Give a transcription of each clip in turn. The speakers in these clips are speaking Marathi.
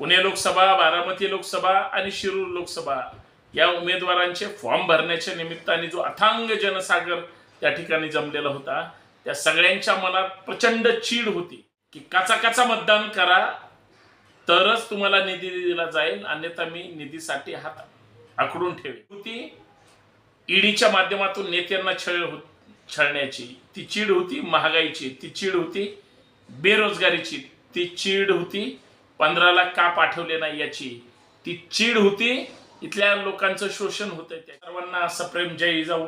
पुणे लोकसभा बारामती लोकसभा आणि शिरूर लोकसभा या उमेदवारांचे फॉर्म भरण्याच्या निमित्ताने जो अथांग जनसागर त्या ठिकाणी जमलेला होता त्या सगळ्यांच्या मनात प्रचंड चीड होती की काचा काचा मतदान करा तरच तुम्हाला निधी दिला जाईल अन्यथा मी निधीसाठी हात आकडून ठेवेल होती ईडीच्या माध्यमातून नेत्यांना छळ हो छळण्याची. ती चीड होती महागाईची. ती चीड होती बेरोजगारीची. ती चीड होती पंधराला का पाठवले नाही याची? ती चीड होती. इथल्या लोकांचं शोषण होतं त्या सर्वांना सप्रेम जय जाऊ.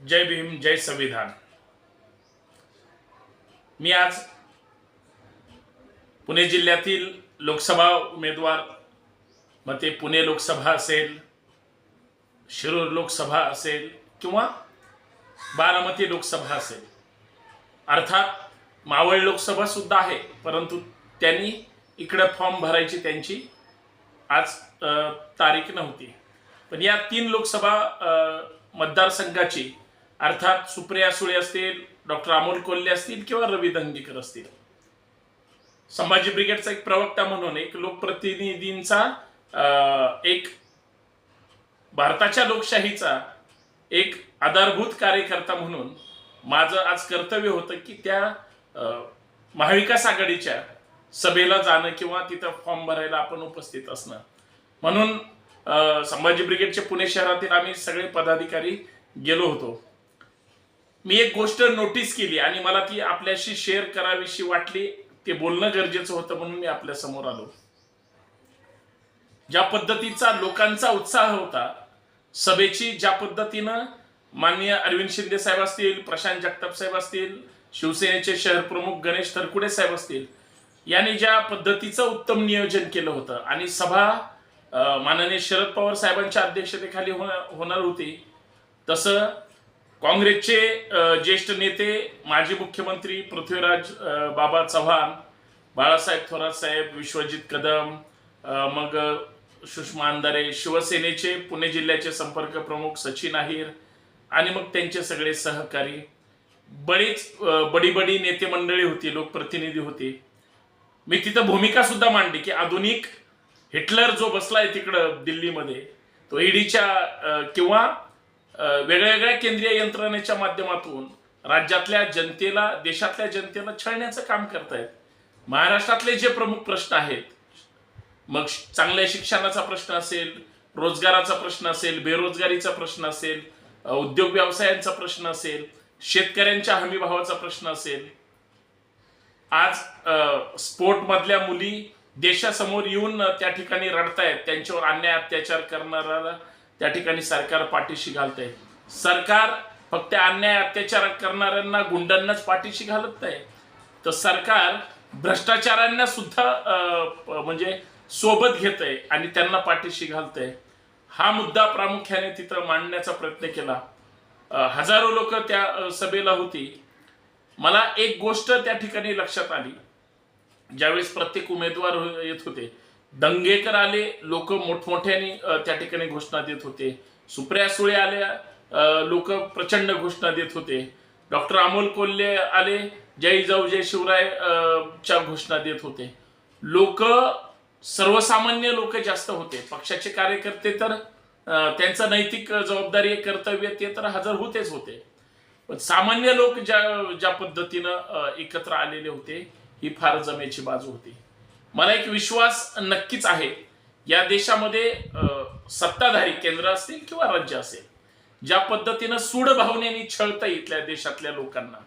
जय भीम. जय संविधान. मी आज पुणे जिल्ह्यातील लोकसभा उमेदवार मग ते पुणे लोकसभा असेल शिरूर लोकसभा असेल किंवा बारामती लोकसभा असेल. अर्थात मावळ लोकसभा सुद्धा आहे परंतु त्यांनी इकडं फॉर्म भरायची त्यांची आज तारीख नव्हती. पण या तीन लोकसभा मतदारसंघाची अर्थात सुप्रिया सुळे असतील डॉक्टर अमोल कोल्हे असतील किंवा रवी दंगेकर असतील. संभाजी ब्रिगेडचा एक प्रवक्ता म्हणून एक लोकप्रतिनिधींचा एक भारताच्या लोकशाहीचा एक आधारभूत कार्यकर्ता म्हणून माझं आज कर्तव्य होतं की त्या महाविकास आघाडीच्या सभेला जाणं किंवा तिथं फॉर्म भरायला आपण उपस्थित असणं. म्हणून संभाजी ब्रिगेडचे पुणे शहरातील आम्ही सगळे पदाधिकारी गेलो होतो. मी एक गोष्ट नोटीस केली आणि मला ती आपल्याशी शेअर करावीशी वाटली. ते बोलणं गरजेचं होतं म्हणून मी आपल्यासमोर आलो. ज्या पद्धतीचा लोकांचा उत्साह होता सभेची ज्या पद्धतीनं माननीय अरविंद शिंदे साहेब असतील प्रशांत जगताप साहेब असतील शिवसेनेचे शहर प्रमुख गणेश तरकुडे साहेब असतील यांनी ज्या पद्धतीचं उत्तम नियोजन केलं होतं. आणि सभा माननीय शरद पवार साहेबांच्या अध्यक्षतेखाली होणार होणार होती. तसं काँग्रेसचे ज्येष्ठ नेते माजी मुख्यमंत्री पृथ्वीराज बाबा चव्हाण बाळासाहेब थोरात साहेब विश्वजित कदम मग सुषमा अंधारे शिवसेनेचे पुणे जिल्ह्याचे संपर्क प्रमुख सचिन अहिर आणि मग त्यांचे सगळे सहकारी. बरीच बडी बडी नेते मंडळी होती लोकप्रतिनिधी होती. मी तिथं भूमिका सुद्धा मांडली की आधुनिक हिटलर जो बसलाय तिकडं दिल्लीमध्ये तो ईडीच्या किंवा अं, वेगळ्या केंद्रीय यंत्रणेच्या माध्यमातून राज्यातल्या जनतेला देशातल्या जनतेला छळण्याचं काम करतायत. महाराष्ट्रातले जे प्रमुख प्रश्न आहेत मग चांगल्या शिक्षणाचा प्रश्न असेल रोजगाराचा प्रश्न असेल बेरोजगारीचा प्रश्न असेल उद्योग व्यवसायांचा प्रश्न असेल शेतकऱ्यांच्या हमीभावाचा प्रश्न असेल आज स्पोर्ट मधल्या मुली देशासमोर येऊन त्या ठिकाणी रडतायत. त्यांच्यावर अन्याय अत्याचार करणाऱ्याला त्या ठिकाणी सरकार पाठीशी घालतंय. सरकार फक्त अन्याय अत्याचार करणाऱ्यांना गुंडांनाच पाठीशी घालत नाही तर सरकार भ्रष्टाचारांना सुद्धा म्हणजे सोबत घेत आहे आणि त्यांना पाठीशी घालतंय. हा मुद्दा प्रामुख्याने तिथं मांडण्याचा प्रयत्न केला. हजारो लोक त्या सभेला होती. मला एक गोष्ट त्या ठिकाणी लक्षात आली. ज्यावेळेस प्रत्येक उमेदवार येत होते दंगेकर आले लोक मोठमोठ्याने त्या ठिकाणी घोषणा देत होते. सुप्रिया सुळे आल्या लोक प्रचंड घोषणा देत होते. डॉक्टर अमोल कोल्हे आले जय जाऊ जय शिवराय च्या घोषणा देत होते. लोक सर्वसामान्य लोक जास्त होते. पक्षाचे कार्यकर्ते तर त्यांचं नैतिक जबाबदारी कर्तव्य ते तर हजर होतेच होते. पण सामान्य लोक ज्या ज्या पद्धतीनं एकत्र आलेले होते ही फार जमेची बाजू होती. मला एक विश्वास नक्कीच आहे या देशामध्ये सत्ताधारी केंद्र असतील किंवा राज्य असेल ज्या पद्धतीनं सूड भावनेने छळता इथल्या देशातल्या लोकांना.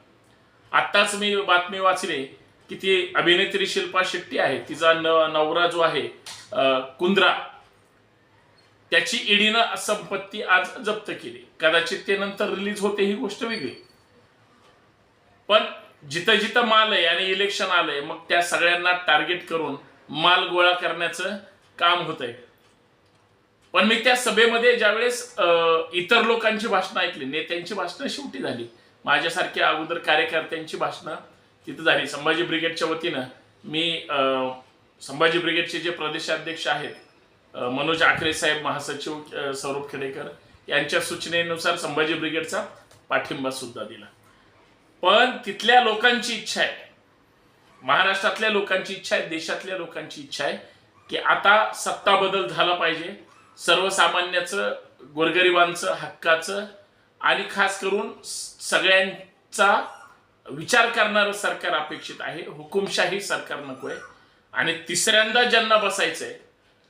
आत्ताच मी बातमी वाचली की ती अभिनेत्री शिल्पा शेट्टी आहे तिचा न नवरा जो आहे कुंद्रा त्याची ईडीनं संपत्ती आज जप्त केली. कदाचित ते नंतर रिलीज होते ही गोष्ट वेगळी. पण जिथं जिथं माल आहे आणि इलेक्शन आलंय मग त्या सगळ्यांना टार्गेट करून माल गोळा करण्याचं काम होत आहे पण मी त्या सभेमध्ये ज्यावेळेस इतर लोकांची भाषणं ऐकली नेत्यांची भाषणं शेवटी झाली. माझ्यासारख्या अगोदर कार्यकर्त्यांची भाषणं तिथं झाली. संभाजी ब्रिगेडच्या वतीनं मी अं, संभाजी ब्रिगेडचे जे प्रदेशाध्यक्ष आहेत मनोज आखरे साहेब महासचिव सौरभ खेडेकर यांच्या सूचनेनुसार संभाजी ब्रिगेडचा पाठिंबा सुद्धा दिला. पण तिथल्या लोकांची इच्छा आहे. महाराष्ट्रातल्या लोकांची इच्छा आहे देशातल्या लोकांची इच्छा आहे की आता सत्ता बदल झाला पाहिजे. सर्वसामान्याचं गोरगरिबांचं हक्काचं आणि खास करून सगळ्यांचा विचार करणारं सरकार अपेक्षित आहे. हुकुमशाही सरकार नको आहे आणि तिसऱ्यांदा ज्यांना बसायचंय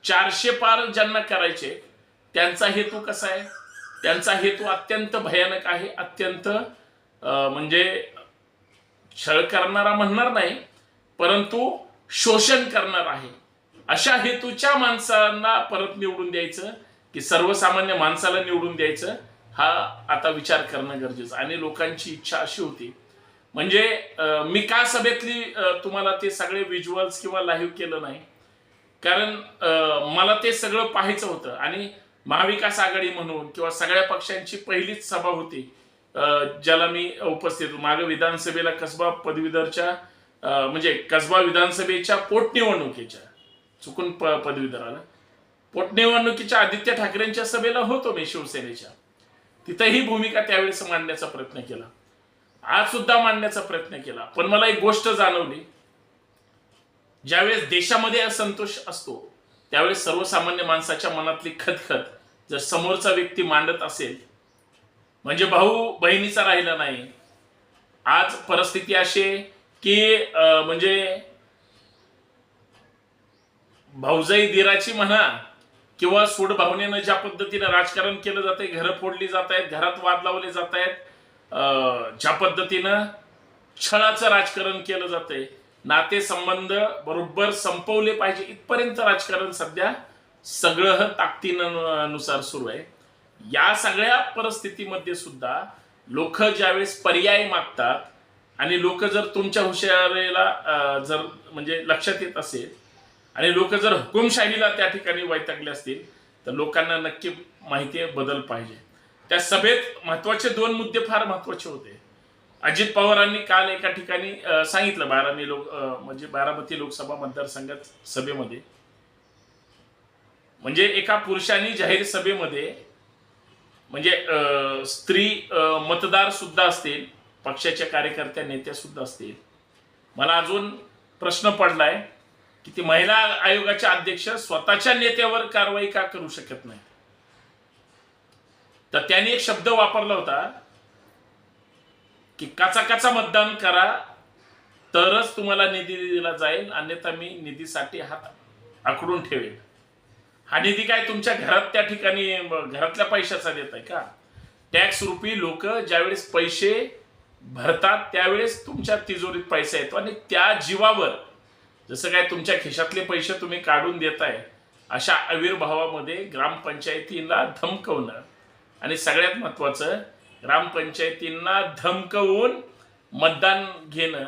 चारशे पार ज्यांना करायचे त्यांचा हेतू कसा आहे? त्यांचा हेतू अत्यंत भयानक आहे अत्यंत अं, म्हणजे छळ करणारा म्हणणार नाही परंतु शोषण करणार आहे. अशा हेतूच्या माणसांना परत निवडून द्यायचं की सर्वसामान्य माणसाला निवडून द्यायचं हा आता विचार करणं गरजेचं. आणि लोकांची इच्छा अशी होती. म्हणजे मी का सभेतली तुम्हाला ते सगळे व्हिज्युअल्स किंवा लाईव्ह केलं नाही कारण मला ते सगळं पाहायचं होतं. आणि महाविकास आघाडी म्हणून किंवा सगळ्या पक्षांची पहिलीच सभा होती ज्याला मी उपस्थित माग मागे विधानसभेला कसबा पदवीधरच्या म्हणजे कसबा विधानसभेच्या पोटनिवडणुकीच्या चुकून प पदवीधर पोटनिवडणुकीच्या आदित्य ठाकरेंच्या सभेला होतो मी शिवसेनेच्या. तिथं ही भूमिका त्यावेळेस मांडण्याचा प्रयत्न केला. आज सुद्धा मांडण्याचा प्रयत्न केला. पण मला एक गोष्ट जाणवली. ज्यावेळेस देशामध्ये असंतोष असतो त्यावेळेस सर्वसामान्य माणसाच्या मनातली खतखत जर समोरचा व्यक्ती मांडत असेल म्हणजे भाऊ बहिणीचा राहिला नाही. आज परिस्थिती अशी की अं, म्हणजे भाऊजाई दिराची म्हणा किंवा सूड भावनेनं ज्या पद्धतीनं राजकारण केलं जातंय घरं फोडली जात आहेत घरात वाद लावले जात आहेत अं, ज्या पद्धतीनं छळाचं राजकारण केलं जातंय नातेसंबंध बरोबर संपवले पाहिजे इथपर्यंत राजकारण सध्या सगळं ताकदीनुसार सुरू आहे. या सगळ्या परिस्थितीमध्ये सुद्धा लोक ज्यावेळेस पर्याय मागतात आणि लोक जर तुमच्या हुशारीला जर म्हणजे लक्षात येत असेल आणि लोक जर हुकुमशाहीला त्या ठिकाणी वैतागले असतील तर लोकांना नक्की माहिती बदल पाहिजे. त्या सभेत महत्त्वाचे दोन मुद्दे फार महत्त्वाचे होते. अजित पवारांनी काल एका ठिकाणी सांगितलं बारामी लोक म्हणजे बारामती लोकसभा मतदारसंघात सभेमध्ये. म्हणजे एका पुरुषांनी जाहीर सभेमध्ये म्हणजे स्त्री मतदार सुद्धा असतील पक्षाच्या कार्यकर्त्या नेत्या सुद्धा असतील. मला अजून प्रश्न पडलाय की ती महिला आयोगाच्या अध्यक्ष स्वतःच्या नेत्यावर कारवाई का करू शकत नाही तर त्यांनी एक शब्द वापरला होता की काचा काचा मतदान करा तरच तुम्हाला निधी दिला जाईल अन्यथा मी निधीसाठी हात आखडून ठेवेल हा निधी काय तुमच्या घरात त्या ठिकाणी घरातल्या पैशाचा देत आहे का? टॅक्स रुपी लोक ज्यावेळेस पैसे भरतात त्यावेळेस तुमच्या तिजोरीत पैसा येतो आणि त्या जीवावर जसं काय तुमच्या खिशातले पैसे तुम्ही काढून देताय अशा आविर्भावामध्ये ग्रामपंचायतीला धमकवणं आणि सगळ्यात महत्वाचं ग्रामपंचायतींना धमकवून मतदान घेणं.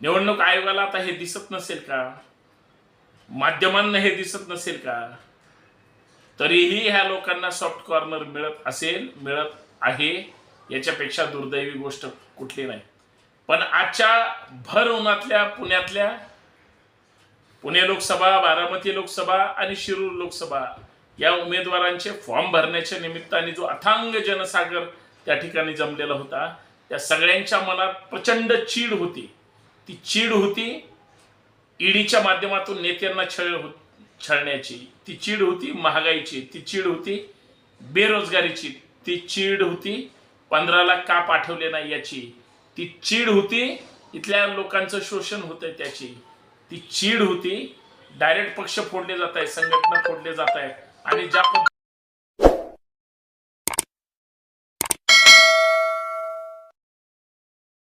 निवडणूक आयोगाला आता हे दिसत नसेल का? माध्यमांना हे दिसत नसेल का? तरीही ह्या लोकांना सॉफ्ट कॉर्नर मिळत असेल मिळत आहे. याच्यापेक्षा दुर्दैवी गोष्ट कुठली नाही. पण आजच्या भर उन्हातल्या पुण्यातल्या पुणे लोकसभा बारामती लोकसभा आणि शिरूर लोकसभा या उमेदवारांचे फॉर्म भरण्याच्या निमित्ताने जो अथांग जनसागर त्या ठिकाणी जमलेला होता त्या सगळ्यांच्या मनात प्रचंड चीड होती. ती चीड होती ईडीच्या माध्यमातून नेत्यांना छळ हो छळण्याची. ती चीड होती महागाईची. ती चीड होती बेरोजगारीची. ती चीड होती पंधराला का पाठवले नाही याची. ती चीड होती इथल्या लोकांचं शोषण होतंय त्याची. ती चीड होती डायरेक्ट पक्ष फोडले जात आहे संघटना फोडले जात आहे आणि ज्या पद्धतीने